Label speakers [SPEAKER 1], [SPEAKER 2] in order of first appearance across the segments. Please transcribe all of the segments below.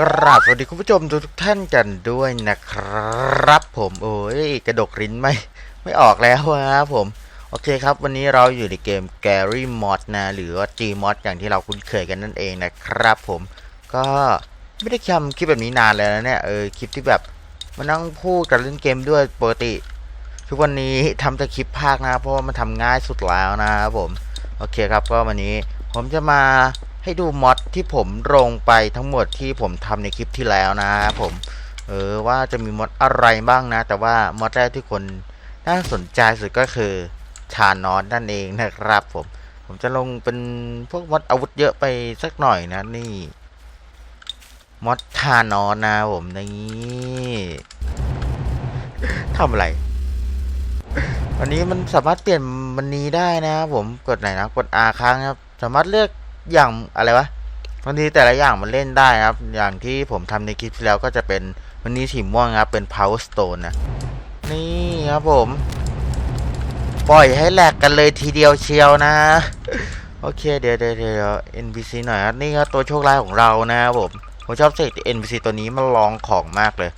[SPEAKER 1] กราบสวัสดีคุณผู้ชมทุกท่านกันด้วยนะครับ ผมโอ้ยกระดกลิ้นไม่ไม่ออกแล้วนะครับผม โอเคครับ วันนี้เราอยู่ในเกม Gary Mod นะ หรือว่า Gmod อย่างที่เราคุ้นเคยกันนั่นเองนะครับ ผมก็ไม่ได้ทำคลิปแบบนี้นานแล้วนะเนี่ยเออคลิปที่แบบมานั่งพูดกันเล่นเกมด้วยปกติ ทุกวันนี้ทำแต่คลิปภาคนะ เพราะว่ามันทำง่ายสุดแล้วนะครับผม โอเคครับก็วันนี้ผมจะมา ให้ดูมอดที่ผมลงไปทั้งหมดที่ผมทำในคลิปที่แล้วนะครับผม เออว่าจะมีมอดอะไรบ้างนะ แต่ว่ามอดแรกที่คนน่าสนใจสุดก็คือชานอนนั่นเองนะครับผม ผมจะลงเป็นพวกมอดอาวุธเยอะไปสักหน่อยนะนี่มอดทานอนนะผมนี่ทำอะไรวันนี้มันสามารถเปลี่ยนมันนี้ได้นะครับผมกดไหนนะกด R ค้างครับ สามารถเลือก อย่างอะไรวะบางทีแต่ละอย่างมันเล่นได้ครับ อย่างที่ผมทำในคลิปที่แล้วก็จะเป็นวันนี้สีม่วงครับ เป็น Power Stone นะนี่ครับผม ปล่อยให้แหลกกันเลยทีเดียวเชียวนะ โอเค เดี๋ยวเดี๋ยวเดี๋ยว NPC หน่อยครับนี่ครับตัวโชคร้ายของเรานะครับผม ผมชอบเสก NPC ตัวนี้มันลองของมากเลย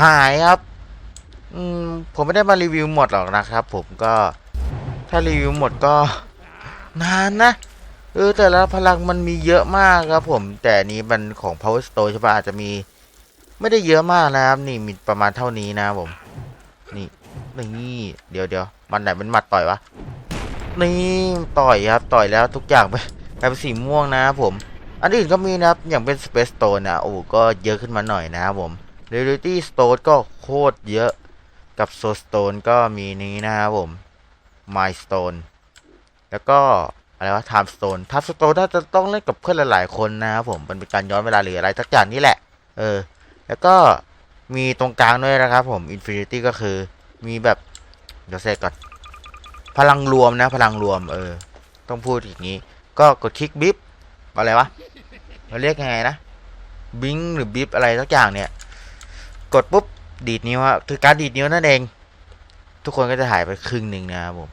[SPEAKER 1] หายครับอืมผมไม่ได้มารีวิวหมดหรอกนะครับ ผมก็ถ้ารีวิวหมดก็นานนะ เออแต่ละพลังมันมีเยอะมากครับผม แต่นี้มันของ Power Store ใช่ปะอาจจะมี ไม่ได้เยอะมากนะครับ นี่มีประมาณเท่านี้นะผม นี่นี่เดี๋ยวเดี๋ยวมันไหนเป็นหมัดต่อยวะนี่ต่อยครับ ต่อยแล้วทุกอย่างไปกลายเป็นสีม่วงนะครับผม อันอื่นก็มีนะครับ อย่างเป็น Space Stone นะโอ้ก็เยอะขึ้นมาหน่อยนะครับผม Reality Stone ก็โคตรเยอะกับ Soul Stone ก็มีนี้นะครับผม Milestone แล้วก็ อะไรวะ Time Stone Time Stone น่าจะต้องเล่นกับเพื่อนหลายๆคนนะครับผมมันเป็นการย้อนเวลาหรืออะไรสักอย่างนี่แหละ เออ แล้วก็มีตรงกลางด้วยนะครับผม Infinity ก็คือมีแบบเดี๋ยวเซก่อนพลังรวมนะ พลังรวม เออ ต้องพูดอย่างนี้ ก็กดคลิกบิฟอะไรวะเราเรียกยังไงนะบิงหรือบิฟอะไรสักอย่างเนี่ย กดปุ๊บดีดนิ้วอะคือการดีดนิ้วนั่นเอง ทุกคนก็จะหายไปครึ่งหนึ่งนะครับผม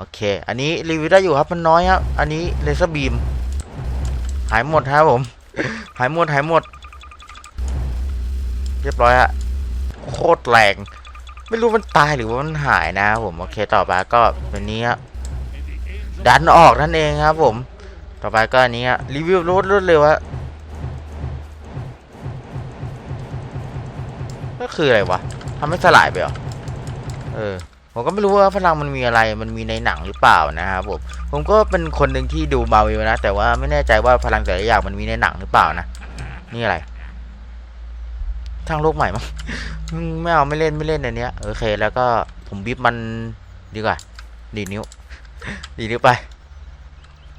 [SPEAKER 1] โอเค อันนี้รีวิวได้อยู่ครับมันน้อยครับอันนี้เลเซอร์บีมหายหมดครับผม หายหมดหายหมด เรียบร้อยอะโคตรแรงไม่รู้มันตายหรือว่ามันหายนะผมโอเคต่อไปก็เป็นนี้ครับดันออกนั่นเองครับผม ต่อไปก็อันนี้รีวิวรวดรวดเร็วฮะก็คืออะไรวะทำให้สลายไปเหรอเออ ผมก็ไม่รู้ว่าพลังมันมีอะไร มันมีในหนังหรือเปล่านะครับผม ผมก็เป็นคนหนึ่งที่ดูมาวิวนะ แต่ว่าไม่แน่ใจว่าพลังแต่ละอย่างมันมีในหนังหรือเปล่านะ นี่อะไร ทางโลกใหม่มั้ง ไม่เอาไม่เล่นไม่เล่นอันนี้โอเค แล้วก็ผมบีบมันดีกว่า ดีนิ้ว ดีนิ้วไป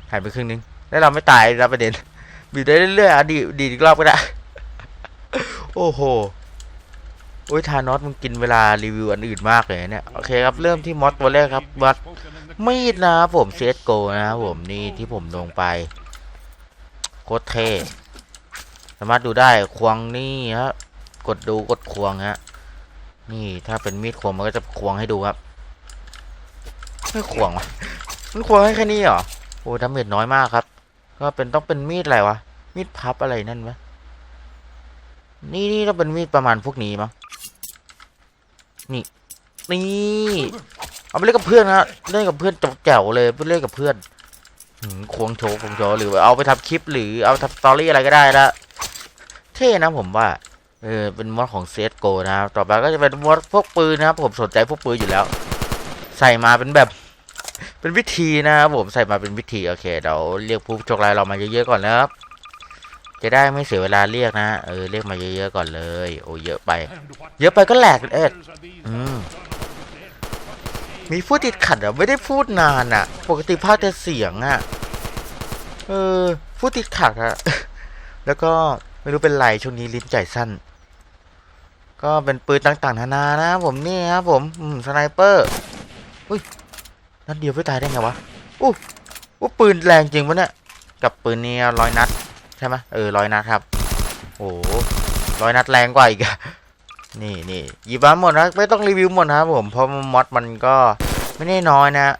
[SPEAKER 1] หายไปครึ่งนึง แล้วเราไม่ตายนะประเด็นบีบได้เรื่อยๆอะดีดีอีกรอบก็ได้ โอ้โห อ้ยทานอสมึงกินเวลารีวิวอันอื่นมากเลยเนี่ย โอเคครับ เริ่มที่มอสตัวแรกครับมอสมีดนะครับผมเซตโกนะครับผมนี่ที่ผมลงไปโคตรเท่สามารถดูได้ควงนี่ฮะกดดูกดควงฮะนี่ถ้าเป็นมีดควงมันก็จะควงให้ดูครับไม่ควงวะมันควงให้แค่นี้เหรอโอ้ดาเมจน้อยมากครับ ก็เป็นต้องเป็นมีดอะไรวะมีดพับอะไรนั่นไหมนี่นี่ต้องเป็นมีดประมาณพวกนี้มั้ง นี่นี่เอาไปเล่นกับเพื่อนนะเล่นกับเพื่อนจบแจ๋วเลยไปเล่นกับเพื่อนควงโชว์ควงโชว์หรือเอาไปทำคลิปหรือเอาทำสตอรี่อะไรก็ได้ละเท่นะผมว่าเออเป็นมอดของเซตโกนะครับต่อไปก็จะเป็นมอดพวกปืนนะครับ ผมสนใจพวกปืนอยู่แล้ว ใส่มาเป็นแบบเป็นวิธีนะครับผมใส่มาเป็นวิธีโอเคเดี๋ยวเรียกผู้โชคร้ายเรามาเยอะๆก่อนนะครับ จะได้ไม่เสียเวลาเรียกนะ เออเรียกมาเยอะๆก่อนเลย โอ้เยอะไป เยอะไปก็แหลกเอ็ดอืมมีพูดติดขัดอะไม่ได้พูดนานอะ ปกติพากแต่เสียงอะ เออพูดติดขัดอะ แล้วก็ไม่รู้เป็นไรช่วงนี้ลิ้นใจสั้น ก็เป็นปืนต่างๆนานานะผมนี่ครับผม อืมสไนเปอร์ อุ้ยนัดเดียวไม่ตายได้ไงวะอู้อู้ปืนแรงจริงปะเนี่ย กับปืนนี้ร้อยนัด ใช่ไหมเออร้อยนัดครับ โอ้ร้อยนัดแรงกว่าอีกนี่นี่หยิบมาหมดนะไม่ต้องรีวิวหมดนะครับผมเพราะมอดมันก็ไม่ได้น้อยนะ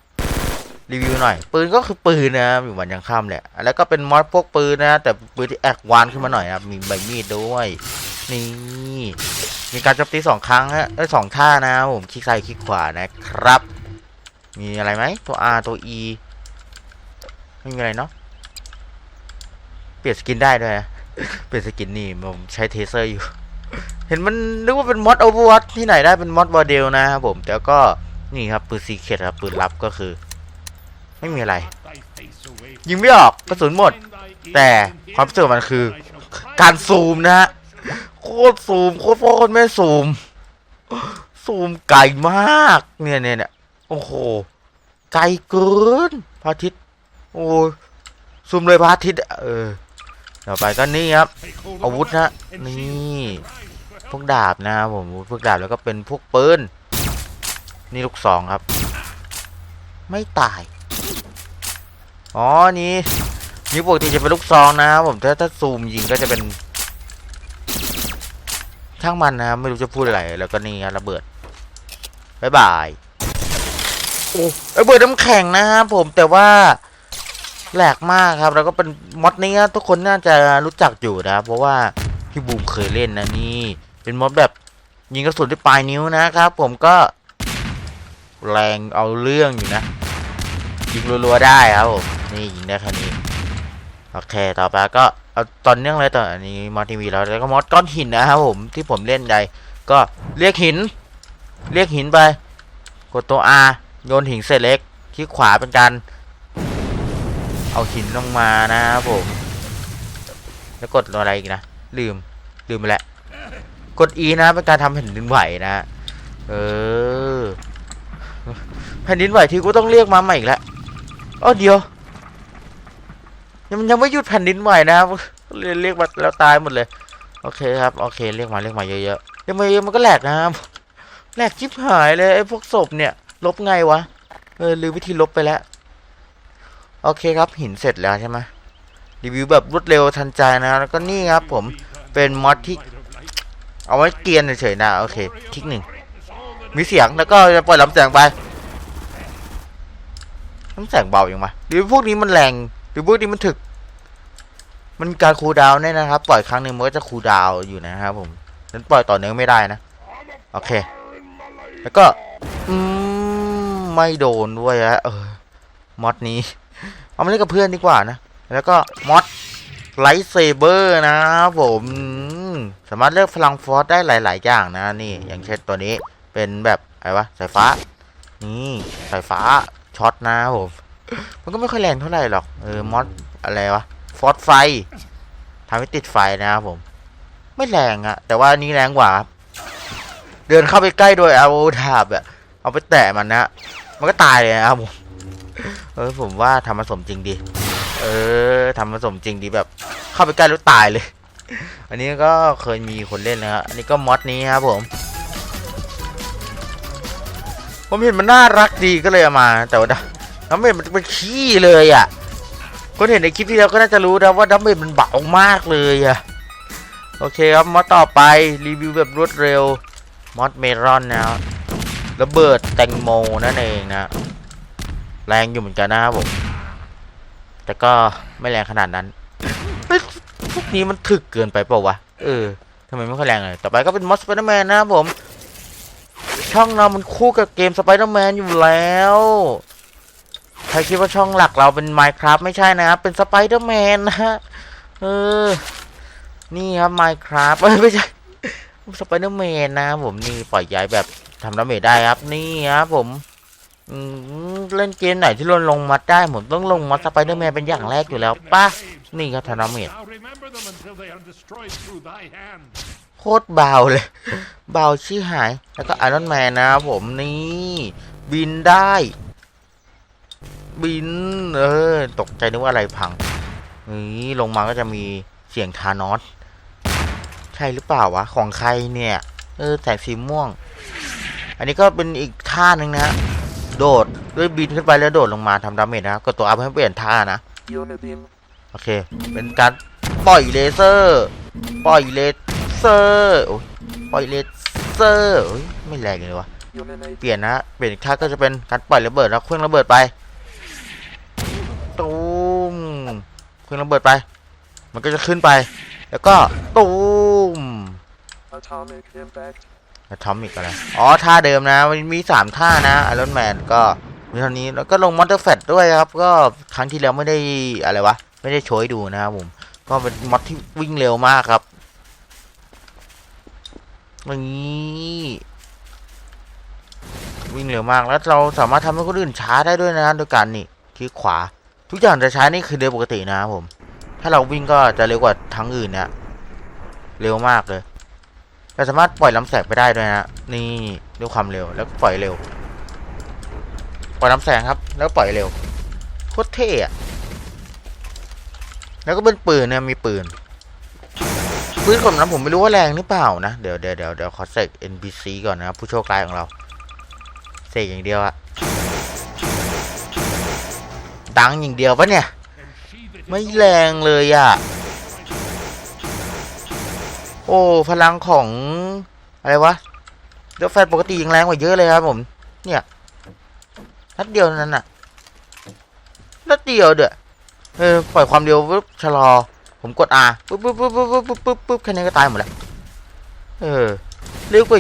[SPEAKER 1] รีวิวหน่อย ปืนก็คือปืนนะอยู่วันยังค่ำแหละแล้วก็เป็นมอดพวกปืนนะ แต่ปืนที่แอควานขึ้นมาหน่อยครับมีใบมีดด้วยนี่มีการโจมตีสองครั้งฮะเอ้ยสองท่านะผมคลิกซ้ายคลิกขวานะครับ มีอะไรไหมตัว R ตัว E ไม่มีอะไรเนาะ เปลี่ยนสกินได้ด้วยนะเปลี่ยนสกินนี่ผมใช้เทเซอร์อยู่ เห็นมันนึกว่าเป็นมอดโอเวอร์วที่ไหนได้เป็นมอดบอเดลนะครับผมแต่ก็นี่ครับปืนซีเคทครับปืนลับก็คือ ไม่มีอะไร ยิงไม่ออกกระสุนหมด แต่ความรู้สึกมันคือ การซูมนะฮะโคตรซูมโคตรพ่อโคตรแม่ซูม ซูมไกลมาก เนี่ยเนี่ยเนี่ยโอ้โหไกลเกินพระอาทิตย์โอ้ซูมเลยพระอาทิตย์เออ ต่อไปก็นี่ครับ อาวุธนะนี่พวกดาบนะครับผมพวกดาบแล้วก็เป็นพวกปืนนี่ลูกสองครับ ไม่ตาย อ๋อนี่นี่ปกติจะเป็นลูกซองนะครับผมถ้าถ้าซูมยิงก็จะเป็น ช่างมันนะครับไม่รู้จะพูดอะไรแล้วก็นี่ครับระเบิดบายบายโอ้ระเบิดน้ำแข็งนะครับผมแต่ว่า แหลกมากครับ แล้วก็เป็นมอดนี้ทุกคนน่าจะรู้จักอยู่นะเพราะว่าพี่บูมเคยเล่นนะนี่ เป็นมอดแบบยิงกระสุนที่ปลายนิ้วนะครับ ผมก็ แรงเอาเรื่องอยู่นะ ยิงรัวๆได้ครับผมนี่ยิงได้แค่นี้โอเคต่อไปก็เอาตอนเนื่องเลยต่ออันนี้มอดทีวีแล้วแล้วก็มอดก้อนหินนะครับผมที่ผมเล่นใดก็เรียกหิน เรียกหินไป กดตัว R โยนหินเศษเล็กคลิกขวาเป็นการ เอาหินลงมานะครับผม แล้วกดอะไรอีกนะ ลืม ลืมไปแล้วกด E นะเป็นการทำแผ่นดินไหวนะเออแผ่นดินไหวที่กูต้องเรียกมาใหม่อีกแล้วอ๋อเดียวยังยังไม่หยุดแผ่นดินไหวนะครับเรียกเรียกมาแล้วตายหมดเลย โอเคครับโอเคเรียกมาเรียกมาเยอะๆเรียกมาเยอะมันก็แหลกนะครับแหลกชิบหายเลยไอ้พวกศพเนี่ย ลบไงวะเออลืมวิธีลบไปแล้ว โอเคครับหินเสร็จแล้วใช่ไหมรีวิวแบบรวดเร็วทันใจนะแล้วก็นี่ครับผมเป็นมอดที่เอาไว้เกียนเฉยๆนะโอเคคลิกหนึ่งมีเสียงแล้วก็จะปล่อยลำแสงไปลำแสงเบาอย่างมาหรือพวกนี้มันแรงหรือพวกนี้มันถึก มันการคูดาวเนี่ยนะครับ ปล่อยครั้งหนึ่งมันก็จะคูดาวอยู่นะครับผมนั้นปล่อยต่อเนื่องไม่ได้นะโอเค แล้วก็ อืมไม่โดนด้วยฮะเออมอดนี้ เอามาเล่นกับเพื่อนดีกว่านะ แล้วก็มอดไลท์เซเบอร์นะครับผมสามารถเลือกพลังฟอสได้หลาย ๆ อย่างนะนี่ อย่างเช่นตัวนี้เป็นแบบอะไรวะสายฟ้า นี่สายฟ้าช็อตนะครับผมมันก็ไม่ค่อยแรงเท่าไหร่หรอกเออมอดอะไรวะฟอสไฟทำให้ติดไฟนะครับผม ไม่แรงอะแต่ว่านี้แรงกว่า เดินเข้าไปใกล้โดยเอาดาบอะเอาไปแตะมันนะมันก็ตายเลยนะครับผม เออผมว่าทำผสมจริงดี เออทำผสมจริงดีแบบ เข้าไปใกล้แล้วตายเลย อันนี้ก็เคยมีคนเล่นนะครับอันนี้ก็มอดนี้ครับผม ผมเห็นมันน่ารักดีก็เลยเอามา แต่ว่าดัมเมจมันเป็นขี้เลยอะ คนเห็นในคลิปที่แล้วก็น่าจะรู้นะว่าดัมเมจมันเบามากเลยอะ โอเคครับมอดต่อไปรีวิวแบบรวดเร็วมอดเมรอนนะครับระเบิดแตงโมนั่นเองนะ แรงอยู่เหมือนกันนะครับผม แต่ก็ไม่แรงขนาดนั้นพวกนี้มันถึกเกินไปเปล่าวะ เออทำไมไม่ค่อยแรงเลย ต่อไปก็เป็นมอสสไปเดอร์แมนนะครับผม ช่องเรามันคู่กับเกมสไปเดอร์แมนอยู่แล้ว ใครคิดว่าช่องหลักเราเป็น Minecraft ไม่ใช่นะครับ เป็นสไปเดอร์แมนนะฮะ เออ นี่ครับ Minecraft ไม่ใช่สไปเดอร์แมนนะครับผมนี่ปล่อยย้ายแบบทำดาเมจได้ครับ นี่ครับผม เล่นเกมไหนที่ลนลงมัดได้ผมต้องลงมัดสไปเดอร์แมนเป็นอย่างแรกอยู่แล้วป่ะ นี่ครับธนาเมจ
[SPEAKER 2] Now remember them until they are destroyed through thy hand.
[SPEAKER 1] โคตรเบาเลย เบาชี้หาย แล้วก็ไอรอนแมนนะผมนี่ บินได้ บิน เออ ตกใจนึกว่าอะไรพัง นี่ลงมาก็จะมีเสียงทานอส ใช่หรือเปล่าวะ ของใครเนี่ย เออแสงสีม่วง อันนี้ก็เป็นอีกท่าหนึ่งนะ โดดด้วยบินขึ้นไปแล้วโดดลงมาทำดาเมจนะครับกดตัวอัพให้เปลี่ยนท่านะโอเค เป็นการปล่อยเลเซอร์ปล่อยเลเซอร์โอ้ยปล่อยเลเซอร์โอ้ยไม่แรงเลยวะเปลี่ยนนะเปลี่ยนท่าก็จะเป็นการปล่อยระเบิดนะเครื่องระเบิดไปตูมเครื่องระเบิดไป มันก็จะขึ้นไป แล้วก็ตูม อะทอมิกอะไร อ๋อ ท่าเดิมนะ มันมีสามท่านะไอรอนแมนก็มีเท่านี้ แล้วก็ลงมอนเตอร์แฟตด้วยครับ ก็ครั้งที่แล้วไม่ได้อะไรวะ ไม่ได้โชยดูนะครับผม ก็เป็นมอดที่วิ่งเร็วมากครับอย่างนี้วิ่งเร็วมาก แล้วเราสามารถทำให้คนอื่นช้าได้ด้วยนะโดยการนี่คลิกขวา ทุกอย่างจะใช้นี่คือเร็วปกตินะครับผม ถ้าเราวิ่งก็จะเร็วกว่าทั้งอื่นนะเร็วมากเลย เราสามารถปล่อยลำแสงไปได้ด้วยนะนี่ด้วยความเร็วแล้วก็ปล่อยเร็ว ปล่อยลำแสงครับ แล้วปล่อยเร็วโคตรเท่อะแล้วก็เป็นปืนเนี่ยมีปืนปืนกลนั้นผมไม่รู้ว่าแรงหรือเปล่านะเดี๋ยวเดี๋ยวเดี๋ยวเดี๋ยวขอเสก NPC ก่อนนะครับผู้โชคร้ายของเราเสกอย่างเดียวอะดังอย่างเดียวปะเนี่ย ไม่แรงเลยอะ โอ้พลังของอะไรวะเลือดแฟนปกติยิงแรงกว่าเยอะเลยครับผม เนี่ยนัดเดียวนั้นน่ะนัดเดียวเด้อเออปล่อยความเร็วปุ๊บชะลอ ผมกด R ปุ๊บปุ๊บปุ๊บปุ๊บปุ๊บปุ๊บปุ๊บแค่นี้ก็ตายหมดแล้วเออเร็วกว่า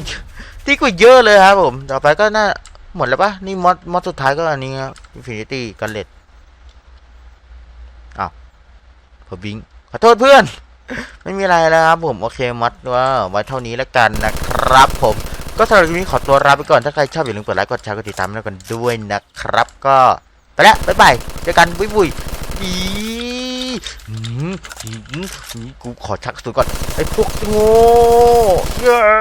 [SPEAKER 1] ที่กว่าเยอะเลยครับผม ต่อไปก็น่าหมดแล้วปะนี่มอดมอดสุดท้ายก็อันนี้ครับ Infinity g u n l e t อ้าวพอวิ่งขอโทษเพื่อน ไม่มีอะไรแล้วครับผมโอเคมัดว่าไว้เท่านี้แล้วกันนะครับ ผมก็สำหรับวันนี้ขอตัวลาไปก่อนถ้าใครชอบอย่าลืมกดไลค์กดแชร์กดติดตามแล้วกันด้วยนะครับ ก็ไปแล้วบ๊ายบายเจอกันบุยบุยอีอืมอืมอืมกูขอชักสุดก่อนไอ้พวกโง่